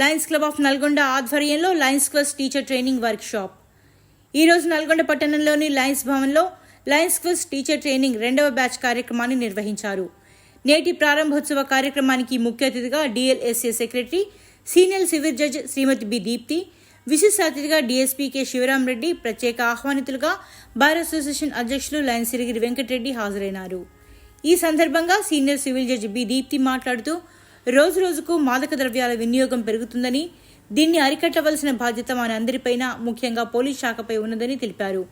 Lions club of Nalgonda ఆధ్వర్యంలో lions quest teacher training workshop. Nalgonda పట్టణంలోని lions భవన్లో lions quest teacher training రెండవ batch కార్యక్రమాన్ని నిర్వహించారు. నేటి ప్రారంభోత్సవ కార్యక్రమానికి ముఖ్య అతిథిగా DLSA secretary senior civil judge Shrimati B Deepti విశిష్ట అతిథిగా డీఎస్పీ కె శివరాం రెడ్డి ప్రత్యేక ఆహ్వానితులుగా బార్ అసోసియేషన్ అధ్యక్షులు లయన్ సిరిగిరి వెంకటరెడ్డి హాజరైనారు. ఈ సందర్భంగా senior civil judge B Deepti మాట్లాడుతూ రోజు రోజుకు మాదక ద్రవ్యాల వినియోగం పెరుగుతుందని దీన్ని అరికట్టవలసిన బాధ్యత మన అందరిపైన ముఖ్యంగా పోలీస్ శాఖపై ఉన్నదని తెలిపారు.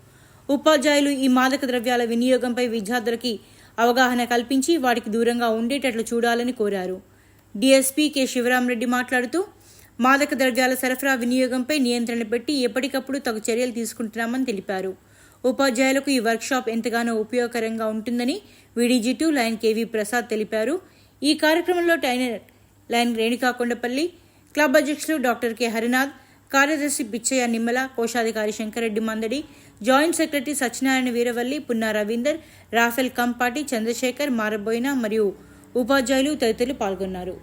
ఉపాధ్యాయులు ఈ మాదక ద్రవ్యాల వినియోగంపై విద్యార్థులకి అవగాహన కల్పించి వాటికి దూరంగా ఉండేటట్లు చూడాలని కోరారు. డీఎస్పీ కె శివరాంరెడ్డి మాట్లాడుతూ మాదక ద్రవ్యాల సరఫరా వినియోగంపై నియంత్రణ పెట్టి ఎప్పటికప్పుడు తగు చర్యలు తీసుకుంటున్నామని తెలిపారు. ఉపాధ్యాయులకు ఈ వర్క్షాప్ ఎంతగానో ఉపయోగకరంగా ఉంటుందని VDG two lion KV Prasad తెలిపారు. ఈ కార్యక్రమంలో trainer lion Renuka Kondapalli club అధ్యక్షులు డాక్టర్ కె. హరినాథ్ కార్యదర్శి పిచ్చయ్య నిమ్మల కోశాధికారి Shankar Reddy Mandadi joint secretary Satyanarayana Veeravalli Punna Ravinder Raphael Kampati Chandrasekhar Maraboina మరియు ఉపాధ్యాయులు తదితరులు పాల్గొన్నారు.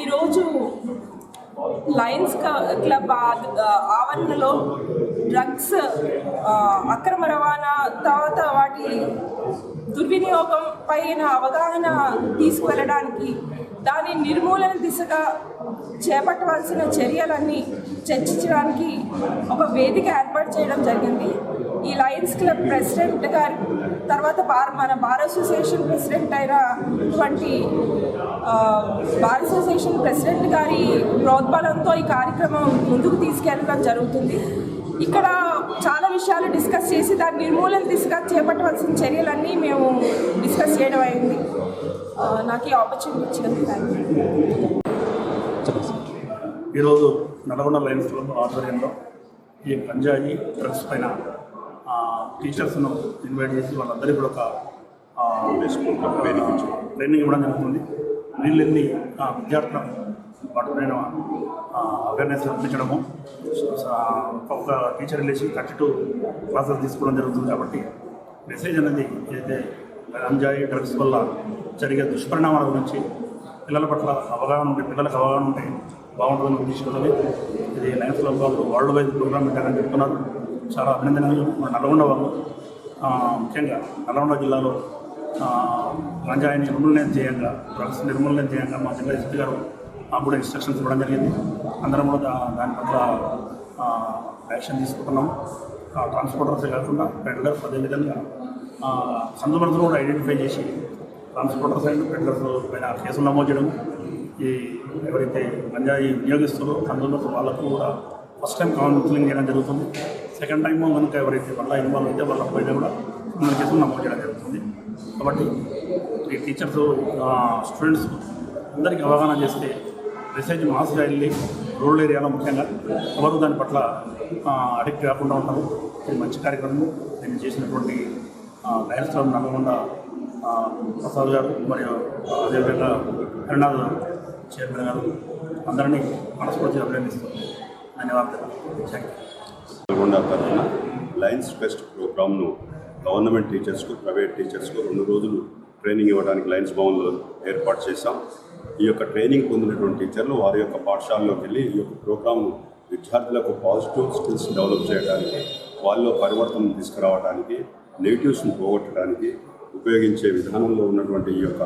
ఈరోజు లయన్స్ క్లబ్ ఆవరణలో డ్రగ్స్ అక్రమ రవాణా తర్వాత వాటి దుర్వినియోగం పైన అవగాహన తీసుకువెళ్ళడానికి దాని నిర్మూలన దిశగా చేపట్టవలసిన చర్యలన్నీ చర్చించడానికి ఒక వేదిక ఏర్పాటు చేయడం జరిగింది. ఈ లయన్స్ క్లబ్ ప్రెసిడెంట్ గారి తర్వాత బార్ మన బార్ అసోసియేషన్ ప్రెసిడెంట్ అయినటువంటి బార్ అసోసియేషన్ ప్రెసిడెంట్ గారి ప్రోద్బలంతో ఈ కార్యక్రమం ముందుకు తీసుకెళ్ళడం జరుగుతుంది. ఇక్కడ చాలా విషయాలు డిస్కస్ చేసి దాని నిర్మూలన దిశగా చేపట్టవలసిన చర్యలన్నీ మేము డిస్కస్ చేయడం అయింది. నాకు ఈ ఆపర్చునిటీ ఇచ్చినందుకు థ్యాంక్ యూ ఈరోజు నల్గొండ లైన్స్ ఆధ్వర్యంలో ఈ గంజాయి డ్రగ్స్ పైన టీచర్స్ను ఇన్వైట్ చేసి వాళ్ళందరికీ కూడా ఒక ట్రైనింగ్ ఇవ్వడం జరుగుతుంది. వీళ్ళని ఆ, విద్యార్థులకు వాటిపైన అవేర్నెస్ కల్పించడము ఒక టీచర్ వెళ్ళేసి థర్టీ టూ క్లాసెస్ తీసుకోవడం జరుగుతుంది కాబట్టి మెసేజ్ అనేది ఏదైతే గంజాయి డ్రగ్స్ వల్ల జరిగే దుష్పరిణామాల గురించి పిల్లల పట్ల అవగాహన ఉంటే పిల్లలకు అవగాహన ఉంటే బాగుంటుందని ఉద్దేశించుకుంటుంది ఇది లయన్స్ క్లబ్ వాళ్ళు వరల్డ్ వైడ్ ప్రోగ్రామ్ పెట్టారని చెప్తున్నారు. చాలా అభినందనలు. మన నల్గొండ వాళ్ళు ముఖ్యంగా నల్గొండ జిల్లాలో ఆ, నిర్మూలన చేయంగా డ్రగ్స్ నిర్మూలన చేయంగా మా జిల్లా ఎస్పీ గారు మాకు కూడా ఇన్స్ట్రక్షన్స్ ఇవ్వడం జరిగింది. అందరం కూడా దాని పట్ల యాక్షన్ తీసుకుంటున్నాం. ట్రాన్స్పోర్టర్స్ కాకుండా పెడ్లర్స్ అదేవిధంగా కన్సూమర్స్ కూడా ఐడెంటిఫై చేసి ట్రాన్స్పోర్టర్స్ అండ్ పెడ్లర్స్ పైన కేసులు నమోదు చేయడం ఈ ఎవరైతే గంజాయి వినియోగిస్తారో కన్సూమర్స్ వాళ్ళకు కూడా ఫస్ట్ టైం కౌన్సిలింగ్ చేయడం జరుగుతుంది. సెకండ్ టైం కనుక ఎవరైతే వాళ్ళ ఇన్వాల్వ్ అయితే వాళ్ళ పైన కూడా క్రిమినల్ కేసులు నమోదు చేయడం జరుగుతుంది. కాబట్టి ఈ టీచర్స్ స్టూడెంట్స్ అందరికీ అవగాహన చేస్తే మెసేజ్ మాస్గా వెళ్ళి రూరల్ ఏరియాలో ముఖ్యంగా ఎవరు దాని పట్ల అడిక్ట్ కాకుండా ఉంటారు. ఇది మంచి కార్యక్రమం నేను చేసినటువంటి లయన్స్ నల్గొండ ప్రసాద్ గారు మరియు అదేవిధంగా హరినాథ్ చైర్మన్ గారు అందరినీ మనస్ఫూర్తిగా అభినందిస్తూ ధన్యవాదాలు. థ్యాంక్ యూ నల్గొండ తరఫున లయన్స్ ఫెస్ట్ ప్రోగ్రామ్ను గవర్నమెంట్ టీచర్స్కు ప్రైవేట్ టీచర్స్కు రెండు రోజులు ట్రైనింగ్ ఇవ్వడానికి లయన్స్ భవన్లో ఏర్పాటు చేశాం. ఈ యొక్క ట్రైనింగ్ పొందినటువంటి టీచర్లు వారి యొక్క పాఠశాలలోకి వెళ్ళి ఈ యొక్క ప్రోగ్రామ్ను విద్యార్థులకు పాజిటివ్ స్కిల్స్ డెవలప్ చేయడానికి వాళ్ళలో పరివర్తన తీసుకురావడానికి నెగిటివ్స్ను పోగొట్టడానికి ఉపయోగించే విధానంలో ఉన్నటువంటి ఈ యొక్క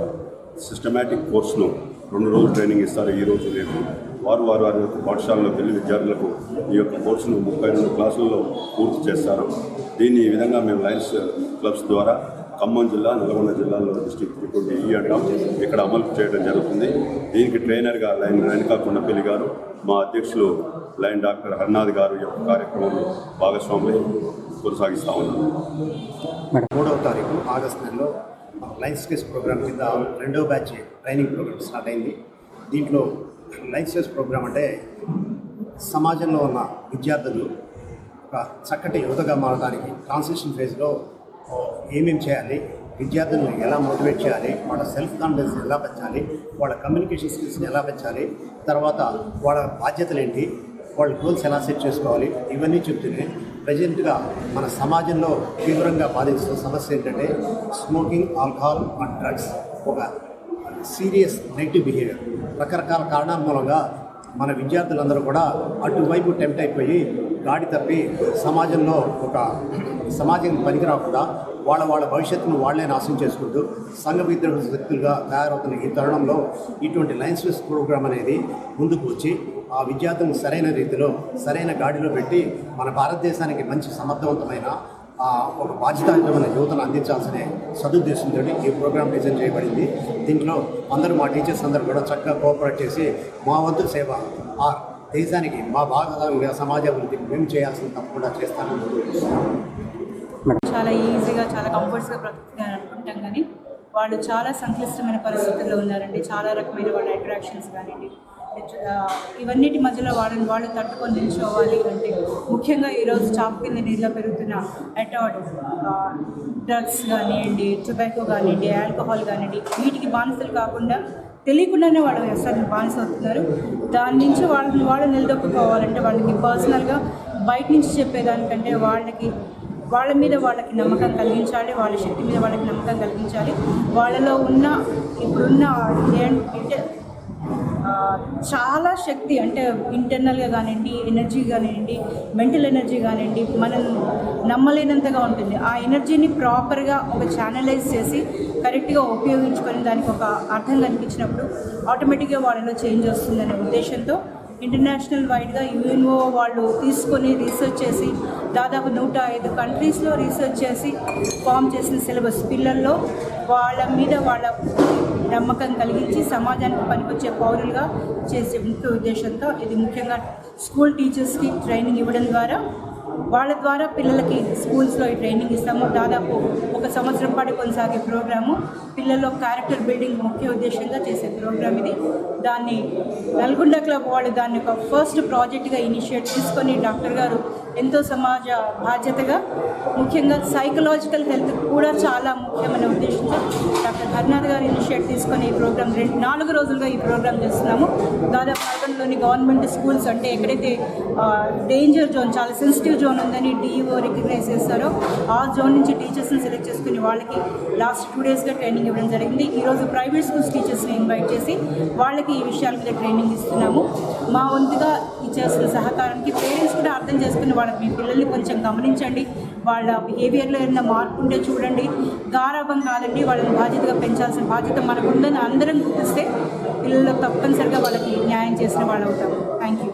సిస్టమేటిక్ కోర్సును రెండు రోజులు ట్రైనింగ్ ఇస్తారు. ఈ రోజు రేపు వారు వారు వారి యొక్క పాఠశాలలోకి వెళ్ళి విద్యార్థులకు ఈ యొక్క కోర్సును ముప్పై రెండు క్లాసుల్లో పూర్తి చేస్తారు. దీన్ని ఈ విధంగా మేము లయన్స్ క్లబ్స్ ద్వారా ఖమ్మం జిల్లా నల్గొండ జిల్లాలో డిస్టిక్ త్రిపుల్ ఈ అంటాం ఇక్కడ అమలు చేయడం జరుగుతుంది. దీనికి ట్రైనర్గా లైన్ రేణుకా కొండపల్లి గారు మా అధ్యక్షులు లైన్ డాక్టర్ హర్నాథ్ గారు ఈ యొక్క కార్యక్రమంలో భాగస్వాములై కొనసాగిస్తా ఉన్నారు మూడవ తారీఖు ఆగస్ట్ నెలలో లైన్స్ స్కేస్ ప్రోగ్రామ్ కింద రెండవ బ్యాచ్ ట్రైనింగ్ ప్రోగ్రామ్ స్టార్ట్ అయింది. దీంట్లో లైన్స్ స్కేస్ ప్రోగ్రామ్ అంటే సమాజంలో ఉన్న విద్యార్థులు ఒక చక్కటి యువతగా మారడానికి ట్రాన్సిషన్ ఫేజ్లో ఏమేమి చేయాలి విద్యార్థులను ఎలా మోటివేట్ చేయాలి వాళ్ళ సెల్ఫ్ కాన్ఫిడెన్స్ ఎలా పెంచాలి వాళ్ళ కమ్యూనికేషన్ స్కిల్స్ని ఎలా పెంచాలి తర్వాత వాళ్ళ బాధ్యతలు ఏంటి వాళ్ళ గోల్స్ ఎలా సెట్ చేసుకోవాలి ఇవన్నీ చెప్తూనే ప్రజెంట్గా మన సమాజంలో తీవ్రంగా బాధిస్తున్న సమస్య ఏంటంటే స్మోకింగ్ ఆల్కహాల్ అండ్ డ్రగ్స్ ఒక సీరియస్ నెగిటివ్ బిహేవియర్. రకరకాల కారణాల మూలంగా మన విద్యార్థులందరూ కూడా అటువైపు టెంప్ట్ అయిపోయి గాడి తప్పి సమాజంలో ఒక సమాజం పనికిరాకుండా వాళ్ళ వాళ్ళ భవిష్యత్తును వాళ్ళే నాశనం చేసుకుంటూ సంఘ విద్రోహ శక్తులుగా తయారవుతున్న ఈ తరుణంలో ఇటువంటి లైన్స్ లెస్ ప్రోగ్రామ్ అనేది ముందుకు వచ్చి ఆ విద్యార్థులను సరైన రీతిలో సరైన గాడిలో పెట్టి మన భారతదేశానికి మంచి సమర్థవంతమైన ఒక బాధ్యతాయుతమైన యువతను అందించాల్సిన సదుద్దేశంతో ఈ ప్రోగ్రామ్ డిజైన్ చేయబడింది. దీంట్లో అందరూ మా టీచర్స్ అందరూ కూడా చక్కగా కోఆపరేట్ చేసి మా వంతు సేవ ఆ దేశానికి మా భాగంగా సమాజ అభివృద్ధికి మేము చేయాల్సిన తప్పకుండా చేస్తానని చాలా ఈజీగా చాలా కంఫర్ట్స్గా బ్రతుకుతున్నారు అనుకుంటాం కానీ వాళ్ళు చాలా సంక్లిష్టమైన పరిస్థితుల్లో ఉన్నారండి. చాలా రకమైన వాళ్ళ అట్రాక్షన్స్ కానివ్వండి. ఇవన్నిటి మధ్యలో వాళ్ళని వాళ్ళు తట్టుకొని నిల్చోవాలి అంటే ముఖ్యంగా ఈరోజు చాప్ కింద నీళ్ళలో పెరుగుతున్న అటాడ్ డ్రగ్స్ కానివ్వండి టొబాకో కానివ్వండి ఆల్కహాల్ కానివ్వండి వీటికి బానిసలు కాకుండా తెలియకుండానే వాళ్ళు వ్యవసాయానికి బానిస అవుతున్నారు. దాని నుంచి వాళ్ళని వాళ్ళు నిలదొక్కుకోవాలంటే వాళ్ళకి పర్సనల్గా బయట నుంచి చెప్పేదానికంటే వాళ్ళకి వాళ్ళ మీద వాళ్ళకి నమ్మకం కలిగించాలి వాళ్ళ శక్తి మీద వాళ్ళకి నమ్మకం కలిగించాలి. వాళ్ళలో ఉన్న ఇప్పుడున్న ఏంటంటే చాలా శక్తి అంటే ఇంటర్నల్గా కానివ్వండి ఎనర్జీ కానివ్వండి మెంటల్ ఎనర్జీ కానివ్వండి మనం నమ్మలేనంతగా ఉంటుంది. ఆ ఎనర్జీని ప్రాపర్గా ఒక ఛానలైజ్ చేసి కరెక్ట్గా ఉపయోగించుకొని దానికి ఒక అర్థం కనిపించినప్పుడు ఆటోమేటిక్గా వాళ్ళలో చేంజ్ వస్తుందనే ఉద్దేశంతో ఇంటర్నేషనల్ వైడ్గా యుఎన్ఓ వాళ్ళు తీసుకొని రీసెర్చ్ చేసి దాదాపు నూట ఐదు కంట్రీస్లో రీసెర్చ్ చేసి ఫామ్ చేసిన సిలబస్ పిల్లల్లో వాళ్ళ మీద వాళ్ళ నమ్మకం కలిగించి సమాజానికి పనికొచ్చే పౌరులుగా చేసే ముఖ్య ఉద్దేశంతో ఇది ముఖ్యంగా స్కూల్ టీచర్స్కి ట్రైనింగ్ ఇవ్వడం ద్వారా వాళ్ళ ద్వారా పిల్లలకి స్కూల్స్లో ఈ ట్రైనింగ్ ఇస్తాము. దాదాపు ఒక సంవత్సరం పాటు కొనసాగే ప్రోగ్రాము. పిల్లల్లో క్యారెక్టర్ బిల్డింగ్ ముఖ్య ఉద్దేశంగా చేసే ప్రోగ్రామ్ ఇది. దాన్ని నల్గొండ క్లబ్ వాళ్ళు దాన్ని ఒక ఫస్ట్ ప్రాజెక్ట్గా ఇనిషియేట్ తీసుకొని డాక్టర్ గారు ఎంతో సమాజ బాధ్యతగా ముఖ్యంగా సైకలాజికల్ హెల్త్ కూడా చాలా ముఖ్యమైన ఉద్దేశంతో డాక్టర్ హర్నాథ్ గారు ఇనిషియేట్ తీసుకొని ఈ ప్రోగ్రామ్ రెండు నాలుగు రోజులుగా ఈ ప్రోగ్రామ్ చేస్తున్నాము. దాదాపు నల్గొండలోని గవర్నమెంట్ స్కూల్స్ అంటే ఎక్కడైతే డేంజర్ జోన్ చాలా సెన్సిటివ్ జోన్ ఉందని డిఈఓ రికగ్నైజ్ చేస్తారో ఆ జోన్ నుంచి టీచర్స్ని సెలెక్ట్ చేసుకుని వాళ్ళకి లాస్ట్ టూ డేస్గా ట్రైనింగ్ ఇవ్వడం జరిగింది. ఈరోజు ప్రైవేట్ స్కూల్స్ టీచర్స్ని ఇన్వైట్ చేసి వాళ్ళకి ఈ విషయాల మీద ట్రైనింగ్ ఇస్తున్నాము. మా వంతుగా ఇచ్చేసిన సహకారానికి పేరెంట్స్ కూడా అర్థం చేసుకుని వాళ్ళ మీ పిల్లల్ని కొంచెం గమనించండి. వాళ్ళ బిహేవియర్లో ఏదైనా మార్పు ఉంటే చూడండి. గారాభం కాదండి వాళ్ళని బాధ్యతగా పెంచాల్సిన బాధ్యత మనకు ఉందని అందరం గుర్తిస్తే పిల్లలు తప్పనిసరిగా వాళ్ళకి న్యాయం చేసిన వాళ్ళు అవుతాం థ్యాంక్ యూ